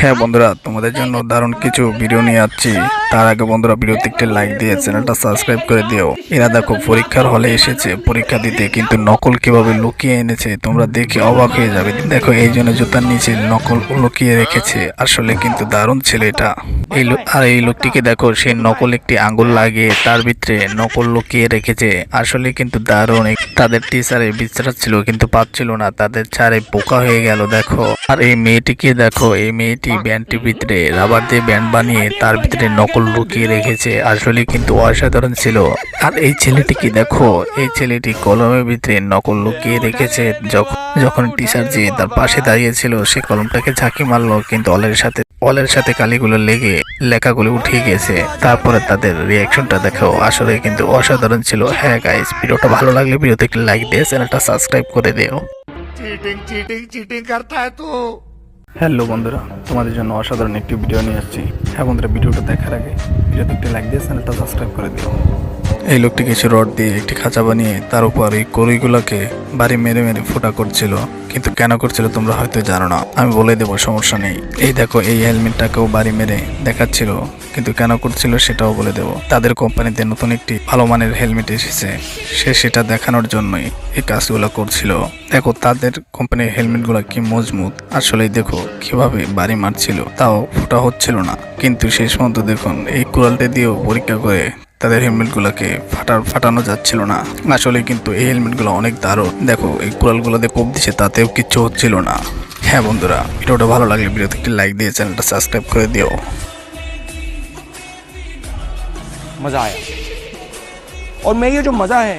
হ্যাঁ বন্ধুরা তোমাদের জন্য দারুণ কিছু ভিডিও নিয়ে আসছি। তার আগে বন্ধুরা ভিডিওতে একটি লাইক দিয়ে চ্যানেলটা সাবস্ক্রাইব করে দিও। এরা দেখো পরীক্ষার হলে এসেছে, পরীক্ষা দিতে কিন্তু নকল কীভাবে লুকিয়ে এনেছে, তোমরা দেখে অবাক হয়ে যাবে। দেখো, এই জন্য জুতার নিচে নকল লুকিয়ে রেখেছে, আসলে কিন্তু দারুণ ছেলে এটা। এই আর এই লোকটিকে দেখো, সে নকল একটি আঙ্গুল লাগিয়ে তার ভিতরে নকল লুকিয়ে রেখেছে, আসলে কিন্তু দারুণ। তাদের টিচারে বিশ্বাস ছিল, কিন্তু পাচ্ছিল না, তাদের ছাড়ে পোকা হয়ে গেল, দেখো। আর এই মেয়েটিকে দেখো, এই মেয়েটি ব্যান্ডটির ভিতরে রাবার দিয়ে ব্যান্ড বানিয়ে তার ভিতরে নকল সকল লুকিয়ে রেখেছে। আসলে কিন্তু অসাধারণ ছিল। আর এই ছেলেটি কি দেখো, এই ছেলেটি কলমের ভিতরে নকল লুকিয়ে রেখেছে। যখন যখন টিচার যে তার পাশে দাঁড়িয়েছিল, সে কলমটাকে ঝাঁকি মারলো, কিন্তু অলের সাথে অলের সাথে কালিগুলো লেগে লেখাগুলো উঠে গেছে। তারপরে তাদের রিয়াকশনটা দেখো, আসলে কিন্তু অসাধারণ ছিল। হ্যাঁ গাইস ভিডিওটা ভালো লাগলে ভিডিওতে একটি লাইক দিয়ে চ্যানেলটা সাবস্ক্রাইব করে দিও। চিটিং চিটিং চিটিং তো। হ্যালো বন্ধুরা, তোমাদের জন্য অসাধারণ একটি ভিডিও নিয়ে আসছি। হ্যাঁ বন্ধুরা, ভিডিওটা দেখার আগে ভিডিওতে একটি লাইক দিয়ে চ্যানেলটা সাবস্ক্রাইব করে দিও। এই লোকটি কিছু রড দিয়ে একটি খাঁচা বানিয়ে তার উপর এই কড়ইগুলোকে বাড়ি মেরে মেরে ফোটা করছিল। কিন্তু কেন করছিল তোমরা হয়তো জানো না। আমি বলে দেবো, সমস্যা নেই। এই দেখো, এই হেলমেটটাকেও বাড়ি মেরে দেখাচ্ছিল। কিন্তু কেন করছিল সেটাও বলে দেবো। তাদের কোম্পানিতে নতুন একটি ভালো মানের হেলমেট এসেছে। সে সেটা দেখানোর জন্যই এই কাজগুলো করছিল। দেখো, তাদের কোম্পানির হেলমেটগুলো কি মজবুত। আসলে দেখো, কীভাবে বাড়ি মারছিল, তাও ফোটা হচ্ছিল না। কিন্তু শেষ পর্যন্ত দেখুন, এই কুড়ালটা দিয়েও পরীক্ষা করে তাদের হেলমেটগুলোকে ফাটার ফাটানো যাচ্ছিল না আসলে কিন্তু এই হেলমেটগুলো অনেক দারুণ দেখো এই কুড়ালগুলো দিয়ে কোপ দিচ্ছে তাতেও কিচ্ছু হচ্ছিল না হ্যাঁ বন্ধুরা ভিডিওটা ভালো লাগলে ভিডিওতে একটি লাইক দিয়ে চ্যানেলটা সাবস্ক্রাইব করে দিও मज़ा आया और मैं ये जो मज़ा है